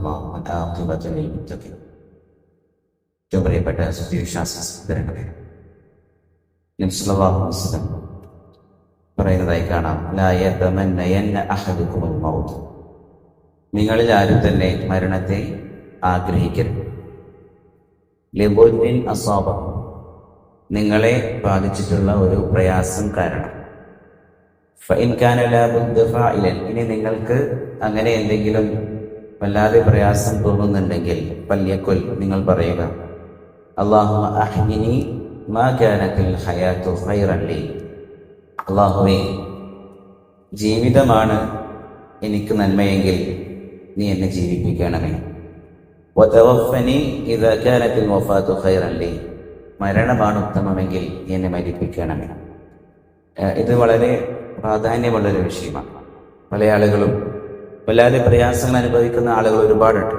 അള്ളാഹുമതാഹുബത്ത് ലഭിച്ചത് ഏറ്റവും പ്രിയപ്പെട്ട പറയുന്നതായി കാണാം. നിങ്ങളിൽ ആരും തന്നെ മരണത്തെ ആഗ്രഹിക്കരുത്. നിങ്ങളെ ബാധിച്ചിട്ടുള്ള ഒരു പ്രയാസം കാരണം. ഇനി നിങ്ങൾക്ക് അങ്ങനെ എന്തെങ്കിലും വല്ലാതെ പ്രയാസം തോന്നുന്നുണ്ടെങ്കിൽ പല്ലിയക്കൊൽ നിങ്ങൾ പറയുക. അള്ളാഹു അഹ്മിനി അള്ളാഹുവേ ജീവിതമാണ് എനിക്ക് നന്മയെങ്കിൽ നീ എന്നെ ജീവിപ്പിക്കണമേ. വതവഫനി ഇദാ കാനത്തിൽ വഫാത്തു ഖൈറൻ ലി. മരണമാണ് ഉത്തമമെങ്കിൽ നീ എന്നെ മരിപ്പിക്കണമേ. ഇത് വളരെ പ്രാധാന്യമുള്ളൊരു വിഷയമാണ്. പല ആളുകളും വല്ലാതെ പ്രയാസങ്ങൾ അനുഭവിക്കുന്ന ആളുകൾ ഒരുപാടുണ്ട്.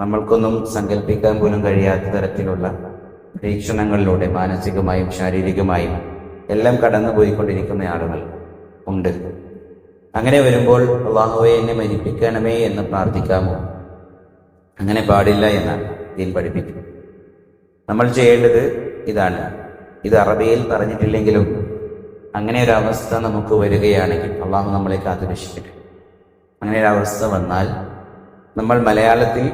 നമ്മൾക്കൊന്നും സങ്കല്പിക്കാൻ പോലും കഴിയാത്ത തരത്തിലുള്ള പരീക്ഷണങ്ങളിലൂടെ മാനസികമായും ശാരീരികമായും എല്ലാം കടന്നു പോയിക്കൊണ്ടിരിക്കുന്ന ആളുകൾ ഉണ്ട്. അങ്ങനെ വരുമ്പോൾ അള്ളാഹുവെ എന്നെ മരിപ്പിക്കണമേ എന്ന് പ്രാർത്ഥിക്കാമോ? അങ്ങനെ പാടില്ല എന്നാണ് ദീൻ പഠിപ്പിക്കുന്നത് നമ്മൾ ചെയ്യേണ്ടത് ഇതാണ്. ഇത് അറബിയിൽ പറഞ്ഞിട്ടില്ലെങ്കിലും അങ്ങനെ ഒരു അവസ്ഥ നമുക്ക് വരികയാണെങ്കിൽ അള്ളാഹു നമ്മളെ കാത്തുരക്ഷിക്കട്ടെ. അങ്ങനെ ഒരു അവസ്ഥ വന്നാൽ നമ്മൾ മലയാളത്തിൽ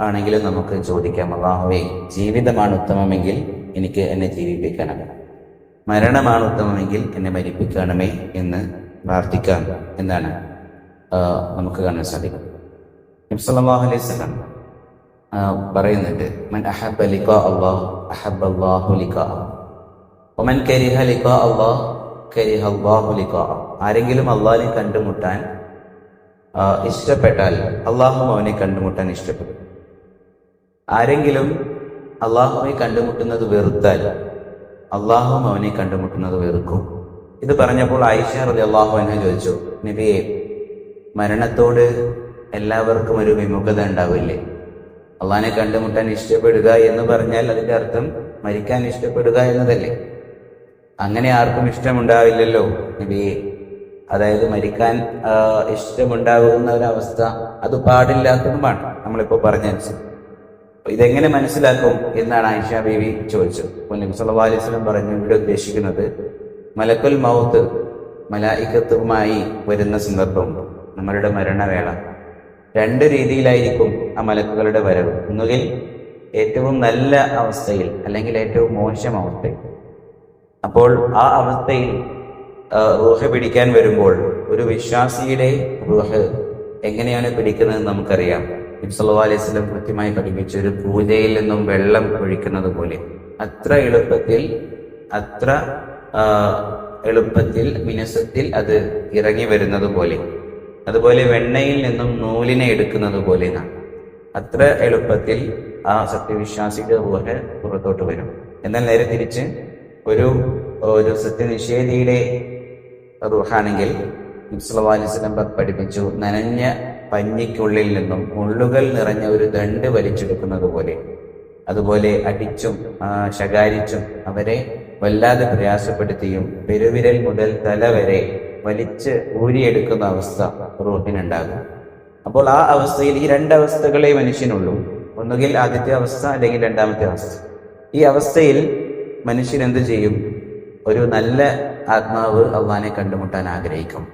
ആണെങ്കിലും നമുക്ക് ചോദിക്കാം അള്ളാഹുവേ ജീവിതമാണ് ഉത്തമമെങ്കിൽ എനിക്ക് എന്നെ ജീവിപ്പിക്കണമേ. മരണമാണ് ഉത്തമമെങ്കിൽ എന്നെ മരിപ്പിക്കണമേ എന്ന് പ്രാർത്ഥിക്കാം എന്നാണ് നമുക്ക് കാണാൻ സാധിക്കും. നബ്സല്ലാഹു അലൈഹി സ്വലം പറയുന്നുണ്ട് മൻ അഹബ് ലിഖാ അല്ലാഹ് അഹബ് അല്ലാഹു ലിഖാ കരിഹ അള്ളാഹ് അല്ലാഹു ലിഖ ആരെങ്കിലും അള്ളാഹിനെ കണ്ടുമുട്ടാൻ ഇഷ്ടപ്പെട്ടാൽ അള്ളാഹു അവനെ കണ്ടുമുട്ടാൻ ഇഷ്ടപ്പെടും. ആരെങ്കിലും അള്ളാഹുവിനെ കണ്ടുമുട്ടുന്നത് വെറുത്താൽ അള്ളാഹും അവനെ കണ്ടുമുട്ടുന്നത് വെറുക്കും. ഇത് പറഞ്ഞപ്പോൾ ആയിഷ റലി അള്ളാഹു എന്നെ ചോദിച്ചു നബിയെ മരണത്തോട് എല്ലാവർക്കും ഒരു വിമുഖത ഉണ്ടാവില്ലേ? അള്ളാഹിനെ കണ്ടുമുട്ടാൻ ഇഷ്ടപ്പെടുക എന്ന് പറഞ്ഞാൽ അതിന്റെ അർത്ഥം മരിക്കാൻ ഇഷ്ടപ്പെടുക എന്നതല്ലേ? അങ്ങനെ ആർക്കും ഇഷ്ടമുണ്ടാവില്ലല്ലോ നബിയെ. അതായത് മരിക്കാൻ ഇഷ്ടമുണ്ടാകുന്ന ഒരവസ്ഥ അത് പാടില്ലാത്തതുമാണ് നമ്മളിപ്പോ അപ്പൊ ഇതെങ്ങനെ മനസ്സിലാക്കും എന്നാണ് ആയിഷ ബീവി ചോദിച്ചത്. അപ്പോൾ നബി അലൈഹി വസല്ലം പറഞ്ഞു ഇവിടെ ഉദ്ദേശിക്കുന്നത് മലക്കുൽ മൗത്ത് മലായിക്കത്തുമായി വരുന്ന സന്ദർഭം നമ്മളുടെ മരണവേള. രണ്ട് രീതിയിലായിരിക്കും ആ മലക്കുകളുടെ വരവ്. ഒന്നുകിൽ ഏറ്റവും നല്ല അവസ്ഥയിൽ അല്ലെങ്കിൽ ഏറ്റവും മോശം അവസ്ഥയിൽ. അപ്പോൾ ആ അവസ്ഥയിൽ റൂഹ് പിടിക്കാൻ വരുമ്പോൾ ഒരു വിശ്വാസിയുടെ റൂഹ് എങ്ങനെയാണ് പിടിക്കുന്നത് നമുക്കറിയാം. നബ്സല്ലാ അലൈഹി സ്വലം കൃത്യമായി പഠിപ്പിച്ച ഒരു പൂജയിൽ നിന്നും വെള്ളം ഒഴിക്കുന്നത് പോലെ. അത്ര എളുപ്പത്തിൽ അത്ര എളുപ്പത്തിൽ മിനുസത്തിൽ അത് ഇറങ്ങി വരുന്നത് പോലെ. അതുപോലെ വെണ്ണയിൽ നിന്നും നൂലിനെ എടുക്കുന്നത് പോലെ അത്ര എളുപ്പത്തിൽ ആ സത്യവിശ്വാസിയുടെ ഊഹ പുറത്തോട്ട് വരും. എന്നാൽ നേരെ തിരിച്ച് ഒരു ഒരു സത്യനിഷേധിയുടെ റൂഹാണെങ്കിൽ അലിസ്ലം പഠിപ്പിച്ചു നനഞ്ഞ പഞ്ഞിക്കുള്ളിൽ നിന്നും മുള്ളുകൾ നിറഞ്ഞ ഒരു ദണ്ട് വലിച്ചെടുക്കുന്നത് പോലെ. അതുപോലെ അടിച്ചും ശകാരിച്ചും അവരെ വല്ലാതെ പ്രയാസപ്പെടുത്തിയും പെരുവിരൽ മുതൽ തല വരെ വലിച്ച് ഊരിയെടുക്കുന്ന അവസ്ഥ റൂഹിനുണ്ടാകും. അപ്പോൾ ആ അവസ്ഥയിൽ ഈ രണ്ടവസ്ഥകളെ മനുഷ്യനുള്ളൂ. ഒന്നുകിൽ ആദ്യത്തെ അവസ്ഥ അല്ലെങ്കിൽ രണ്ടാമത്തെ അവസ്ഥ. ഈ അവസ്ഥയിൽ മനുഷ്യൻ എന്ത് ചെയ്യും? ഒരു നല്ല ആത്മാവ് അള്ളഹാനെ കണ്ടുമുട്ടാൻ ആഗ്രഹിക്കും.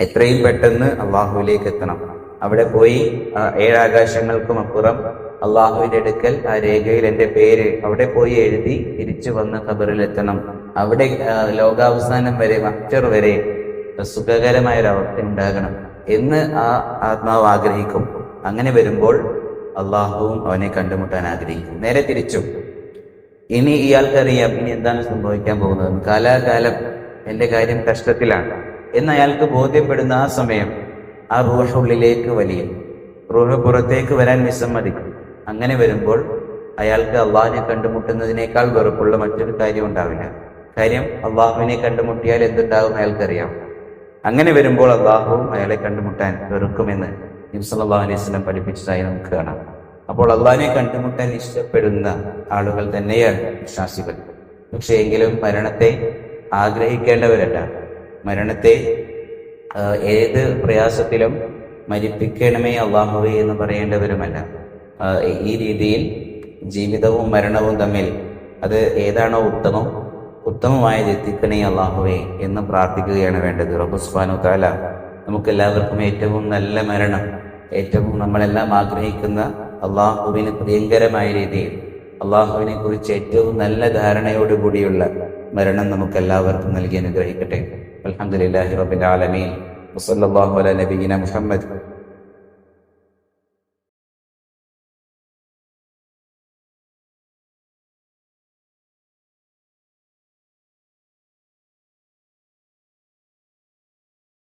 എത്രയും പെട്ടെന്ന് അള്ളാഹുവിലേക്ക് എത്തണം. അവിടെ പോയി ഏഴാകാശങ്ങൾക്കും അപ്പുറം അള്ളാഹുവിന്റെ അടുക്കൽ ആ രേഖയിൽ എന്റെ പേര് അവിടെ പോയി എഴുതി തിരിച്ചു വന്ന് ഖബറിൽ എത്തണം അവിടെ ലോകാവസാനം വരെ മറ്റർ വരെ സുഖകരമായ ഒരു അവസ്ഥ ഉണ്ടാകണം എന്ന് ആ ആത്മാവ് ആഗ്രഹിക്കും. അങ്ങനെ വരുമ്പോൾ അള്ളാഹുവും അവനെ കണ്ടുമുട്ടാൻ ആഗ്രഹിക്കും. നേരെ തിരിച്ചു. ഇനി ഇയാൾക്കറിയാം ഇനി എന്താണ് സംഭവിക്കാൻ പോകുന്നത്. കാലാകാലം എന്റെ കാര്യം കഷ്ടത്തിലാണ്. എന്ന് അയാൾക്ക് ബോധ്യപ്പെടുന്ന ആ സമയം ആ റൂഹ് ഉള്ളിലേക്ക് വലിയും. റൂഹ് പുറത്തേക്ക് വരാൻ വിസമ്മതിക്കും. അങ്ങനെ വരുമ്പോൾ അയാൾക്ക് അള്ളാഹിനെ കണ്ടുമുട്ടുന്നതിനേക്കാൾ വെറുപ്പുള്ള മറ്റൊരു കാര്യം ഉണ്ടാവില്ല. കാര്യം അള്ളാഹുവിനെ കണ്ടുമുട്ടിയാൽ എന്തുണ്ടാകും അയാൾക്കറിയാം. അങ്ങനെ വരുമ്പോൾ അള്ളാഹുവും അയാളെ കണ്ടുമുട്ടാൻ വെറുക്കുമെന്ന് നബ്സല്ലാ അലൈഹി സ്വലം പഠിപ്പിച്ചതായി നമുക്ക് കാണാം. അപ്പോൾ അള്ളാഹിനെ കണ്ടുമുട്ടാൻ ഇഷ്ടപ്പെടുന്ന ആളുകൾ തന്നെയാണ് വിശ്വാസികൾ. പക്ഷേ എങ്കിലും മരണത്തെ ആഗ്രഹിക്കേണ്ടവരല്ല. മരണത്തെ ഏത് പ്രയാസത്തിലും മരിപ്പിക്കണമേ അള്ളാഹുവേ എന്ന് പറയേണ്ടവരുമല്ല. ഈ രീതിയിൽ ജീവിതവും മരണവും തമ്മിൽ അത് ഏതാണോ ഉത്തമം ഉത്തമമായത് എത്തിക്കണേ അള്ളാഹുവേ എന്ന് പ്രാർത്ഥിക്കുകയാണ് വേണ്ടത്. റബ്ബുസ്ബാനു താല നമുക്കെല്ലാവർക്കും ഏറ്റവും നല്ല മരണം ഏറ്റവും നമ്മളെല്ലാം ആഗ്രഹിക്കുന്ന അള്ളാഹുവിന് പ്രിയങ്കരമായ രീതിയിൽ അള്ളാഹുവിനെ കുറിച്ച് ഏറ്റവും നല്ല ധാരണയോടുകൂടിയുള്ള മരണം നമുക്ക് എല്ലാവർക്കും നൽകി അനുഗ്രഹിക്കട്ടെ. അലഹമുല്ലാഹി റബിൻ ആലമീൻ. വസല്ലാഹു അല നബീന മുഹമ്മദ്